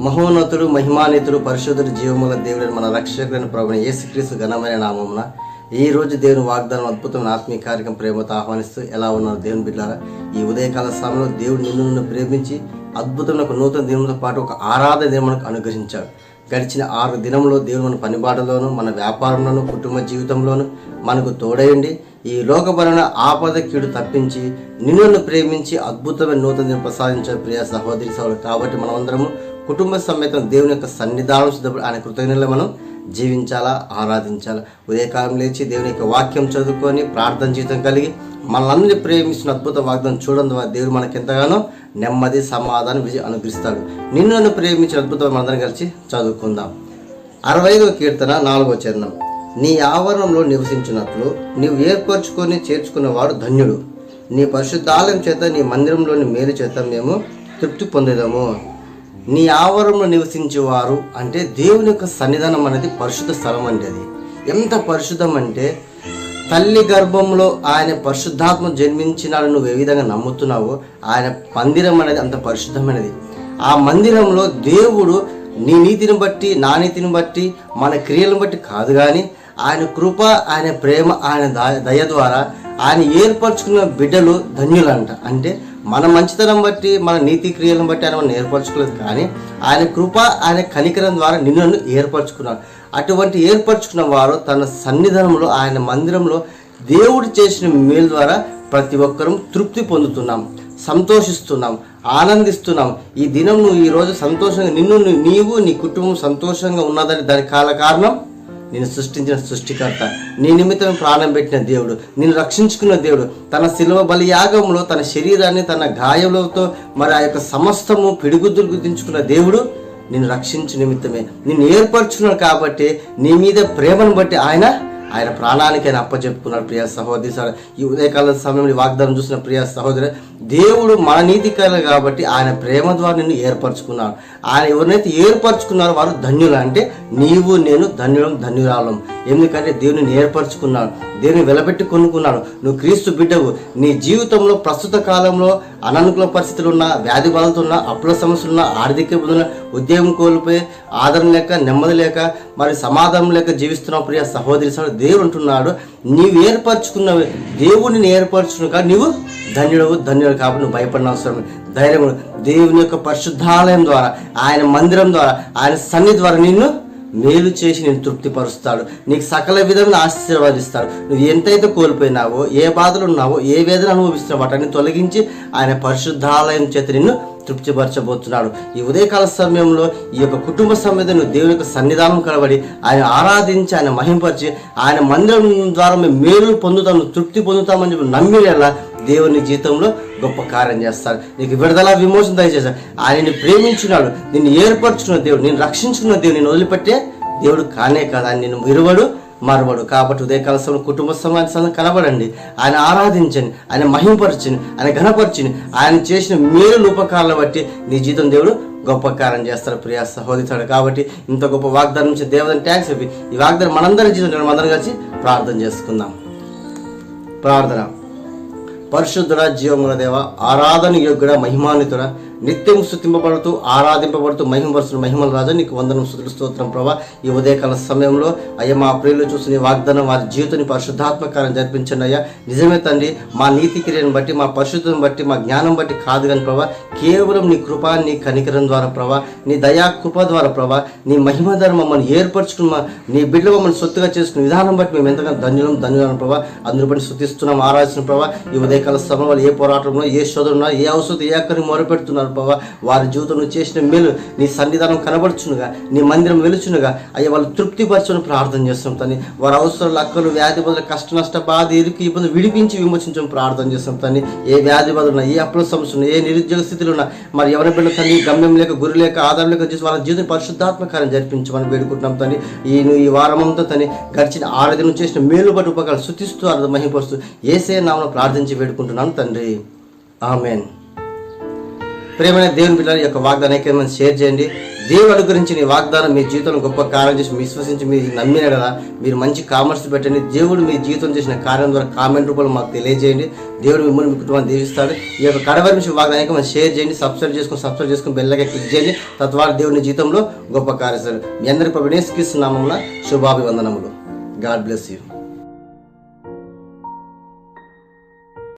మహోన్నతుడు మహిమానితుడు పరిశుద్ధుడు జీవముల దేవుడైన మన రక్షకుడైన ప్రభుని యేసుక్రీస్తు ఘనమైన నామమున ఈ రోజు దేవుని వాగ్దానం అద్భుతమైన ఆత్మీయ కార్యక్రమం ప్రేమతో ఆహ్వానిస్తూ ఎలా ఉన్నారు దేవుని బిడ్డారా? ఈ ఉదయకాల సమయంలో దేవుడు నిన్ను నిన్ను ప్రేమించి అద్భుతమైన ఒక నూతన దినంతో పాటు ఒక ఆరాధన దినం మనకు అనుగ్రహించాడు. గడిచిన ఆరు దినంలో దేవుడు మన పనిబాటలోను మన వ్యాపారంలోను కుటుంబ జీవితంలోను మనకు తోడయండి. ఈ లోకపరమైన ఆపద కీడు తప్పించి నిన్ను ప్రేమించి అద్భుతమైన నూతన దినం ప్రసాదించే ప్రియ సహోదరి సహోదరు కాబట్టి మనమందరము కుటుంబ సమేతం దేవుని యొక్క సన్నిధానం సిద్ధపడి ఆయన కృతజ్ఞతలు మనం జీవించాలా ఆరాధించాలా. ఉదయకాలం లేచి దేవుని యొక్క వాక్యం చదువుకొని ప్రార్థన జీవితం కలిగి మనల్ని ప్రేమిస్తున్న అద్భుత వాగ్దానం చూడడం ద్వారా దేవుడు మనకి ఎంతగానో నెమ్మది సమాధానం విజయం అనుగ్రహిస్తాడు. నిన్ను నన్ను ప్రేమించిన అద్భుతం మనందరం కలిసి చదువుకుందాం. అరవై ఐదవ కీర్తన నాలుగవ చరణం. నీ ఆవరణంలో నివసించినట్లు నీవు ఏర్పరచుకొని చేర్చుకున్నవాడు ధన్యుడు. నీ పరిశుద్ధాలయం చేత నీ మందిరంలోని మేలు చేత మేము తృప్తి పొందేదాము. నీ ఆవరణంలో నివసించేవారు అంటే దేవుని యొక్క సన్నిధానం అనేది పరిశుద్ధ స్థలం అండి అది. ఎంత పరిశుద్ధం అంటే తల్లి గర్భంలో ఆయన పరిశుద్ధాత్మ జన్మించినాడు నువ్వు ఏ విధంగా నమ్ముతున్నావో ఆయన మందిరం అనేది అంత పరిశుద్ధమైనది. ఆ మందిరంలో దేవుడు నీ నీతిని బట్టి నా నీతిని బట్టి మన క్రియలను బట్టి కాదు కానీ ఆయన కృప ఆయన ప్రేమ ఆయన దయ ద్వారా ఆయన ఏర్పరచుకున్న బిడ్డలు ధన్యులంట. అంటే మన మంచితనం బట్టి మన నీతి క్రియలను బట్టి ఆయన మనం ఏర్పరచుకోలేదు. కానీ ఆయన కృప ఆయన కనికరం ద్వారా నిన్ను ఏర్పరచుకున్నాడు. అటువంటి ఏర్పరచుకున్న వారు తన సన్నిధానంలో ఆయన మందిరంలో దేవుడు చేసిన మేలు ద్వారా ప్రతి ఒక్కరూ తృప్తి పొందుతున్నాం సంతోషిస్తున్నాం ఆనందిస్తున్నాం. ఈ దినం నువ్వు ఈరోజు సంతోషంగా నిన్ను నీవు నీ కుటుంబం సంతోషంగా ఉన్నదని దాని కాల కారణం నేను సృష్టించిన సృష్టికర్త. నీ నిమిత్తం ప్రాణం పెట్టిన దేవుడు. నిన్ను రక్షించుకున్న దేవుడు. తన శిలువ బలియాగంలో తన శరీరాన్ని తన గాయములతో మరి ఆ యొక్క సమస్తము పిడుగుద్దులు గుర్తించుకున్న దేవుడు నిన్ను రక్షించు నిమిత్తమే. నిన్ను ఏర్పరచుకున్నాడు కాబట్టి నీ మీద ప్రేమను బట్టి ఆయన ఆయన ప్రాణానికి ఆయన అప్పచెప్పుకున్నాడు ప్రియ సహోదరి ఈ ఉదయకాల సమయంలో వాగ్దానం చూసిన ప్రియ సహోదరి దేవుడు మన నీతికాలు కాబట్టి ఆయన ప్రేమ ద్వారా నిన్ను ఏర్పరచుకున్నాడు. ఆయన ఎవరినైతే ఏర్పరచుకున్నారో వారు ధన్యులు. అంటే నీవు నేను ధన్యులం ధన్యురాలం. ఎందుకంటే దేవుని ఏర్పరచుకున్నాడు. దేవుని వెలబెట్టి కొనుక్కున్నాను. నువ్వు క్రీస్తు బిడ్డవు. నీ జీవితంలో ప్రస్తుత కాలంలో అననుకూల పరిస్థితులు ఉన్న వ్యాధి బాధలతో ఉన్న అప్పుల సమస్యలు ఉన్న ఆర్థిక ఇబ్బందులు ఉద్యోగం కోల్పోయి ఆదరణ లేక నెమ్మది లేక మరి సమాధానం లేక జీవిస్తున్నావు ప్రియ సహోదరి సహోదరు. దేవుడు అంటున్నాడు నీవు ఏర్పరచుకున్నవి దేవుడిని ఏర్పరచుకున్న నీవు ధన్యుడవు ధన్యుడు కాబట్టి నువ్వు భయపడిన అవసరం ధైర్యము దేవుని యొక్క పరిశుద్ధాలయం ద్వారా ఆయన మందిరం ద్వారా ఆయన సన్నిధి ద్వారా నిన్ను మేలు చేసి నేను తృప్తిపరుస్తాడు. నీకు సకల విధమైన ఆశీర్వాదిస్తాడు. నువ్వు ఎంతైతే కోల్పోయినావో ఏ బాధలు ఉన్నావో ఏ వేదన అనుభవిస్తున్నావు వాటిని తొలగించి ఆయన పరిశుద్ధాలయం చేత నిన్ను తృప్తిపరచబోతున్నాడు. ఈ ఉదయకాల సమయంలో ఈ యొక్క కుటుంబ సమేత నువ్వు దేవుని యొక్క సన్నిధానం కలబడి ఆయన ఆరాధించి ఆయన మహింపరిచి ఆయన మందిరం ద్వారా మేము మేలు పొందుతాము తృప్తి పొందుతామని చెప్పి నమ్మినలా దేవుని జీవితంలో గొప్ప కార్యం చేస్తాడు నీకు విడుదల విమోచన దయచేస్తాడు ఆయన నిన్ను ప్రేమించున్నాడు నిన్ను ఏర్పరచుకున్న దేవుడు నేను రక్షించుకున్న దేవుడు నేను వదిలిపెట్టే దేవుడు కానే కాదు. ఆయన నిన్ను విరువడు మరవడు. కాబట్టి ఉదయకాల సమయంలో కుటుంబ సమాజం కనబడండి. ఆయన ఆరాధించండి. ఆయన మహింపరచండి. ఆయన ఘనపరచండి. ఆయన చేసిన మేలు ఉపకారాలను బట్టి నీ జీవితం దేవుడు గొప్ప కార్యం చేస్తారు. ప్రియా సహోదితాడు కాబట్టి ఇంత గొప్ప వాగ్దానం నుంచి దేవతని ట్యాక్స్ చెప్పి ఈ వాగ్దానం మనందరి జీవితం మనందరం కలిసి ప్రార్థన చేసుకుందాం. ప్రార్థన. పరిశుద్ధుడ జీవముల దేవ ఆరాధన యోగ్యుడ మహిమాన్వితుడ నిత్యం స్థుతింపబడుతూ ఆరాధింపబడుతూ మహిమపరుస్తున్న మహిమల రాజా నీకు వందనం స్థుతులు స్తోత్రం ప్రభా. ఈ ఉదయకాల సమయంలో అయ్యా మా ప్రియులు చూసిన వాగ్దానం వారి జీవితాన్ని పరిశుద్ధాత్మకారం జరిపించండి అయ్యా. నిజమే తండ్రి మా నీతి క్రియను బట్టి మా పరిశుద్ధం బట్టి మా జ్ఞానం బట్టి కాదు కానీ ప్రభా కేవలం నీ కృప నీ కనికరం ద్వారా ప్రభా నీ దయా కృప ద్వారా ప్రభా నీ మహిమ ద్వారా మమ్మల్ని ఏర్పరచుకున్న మా- నీ బిడ్డ మమ్మల్ని సొత్తుగా చేసుకున్న విధానం బట్టి మేము ఎంతగానో ధన్యులం ధన్యులం ప్రభా. అందులో బట్టి శుద్ధిస్తున్నాం ఆరాధించిన ప్రభా. ఈ ఉదయకాల సమయంలో ఏ పోరాటంలో ఏ శోధన ఏ అవసరం ఏ అక్కడిని మొరపెడుతున్నారు ప్రభావ వారి జీవితంలో చేసిన మేలు నీ సన్నిధానం కనబడుచునుగా నీ మందిరం వెలుచునుగా. అయ్యా వాళ్ళు తృప్తిపరచుని ప్రార్థన చేస్తాం తని వారి అవసరాలు అక్కలు వ్యాధి బదులు కష్ట నష్ట బాధ ఎరుకు ఇబ్బంది విడిపించి విమోచించడం ప్రార్థన చేస్తాం తని ఏ వ్యాధి బదులున్నా ఏ అప్పుల సమస్య ఉన్నా ఏ నిరుద్యోగ స్థితిలో ఉన్నా మరి ఎవరి బిడ్డ తల్లి గమ్యం లేక గురి లేక ఆధారం లేక చేసి వాళ్ళ జీవితం పరిశుద్ధాత్మకారం జరిపించమని వేడుకుంటున్నాం తని ఈ ఈ వారమంతా తని గడిచిన ఆరు చేసిన మేలు బట్టి ఉపకారాలు శుతిస్తూ అర్థం మహిపరుస్తూ ఏసే నామను ప్రార్థించి వేడుకుంటున్నాను తండ్రి. ఆమెన్. ప్రేమైన దేవుని పిల్లల యొక్క వాగ్దానాన్ని షేర్ చేయండి. దేవుడు గురించి నీ వాగ్దానం మీ జీవితంలో గొప్ప కార్యం చేసి విశ్వసించి మీరు నమ్మిన కదా మీరు మంచి కామెంట్స్ పెట్టండి. దేవుడు మీ జీవితం చేసిన కార్యం ద్వారా కామెంట్ రూపంలో మాకు తెలియజేయండి. దేవుడు మిమ్మల్ని మీ కుటుంబాన్ని దీవిస్తాడు. ఈ యొక్క కడవరి నుంచి మనం షేర్ చేయండి. సబ్స్క్రైబ్ చేసుకుని సబ్స్క్రైబ్ చేసుకుని బెల్లగా క్లిక్ చేయండి. తద్వారా దేవుని జీవితంలో గొప్ప కార్యస్తారు మీ అందరి ప్రభుత్వ నామంలో శుభాభివందనములు. God bless you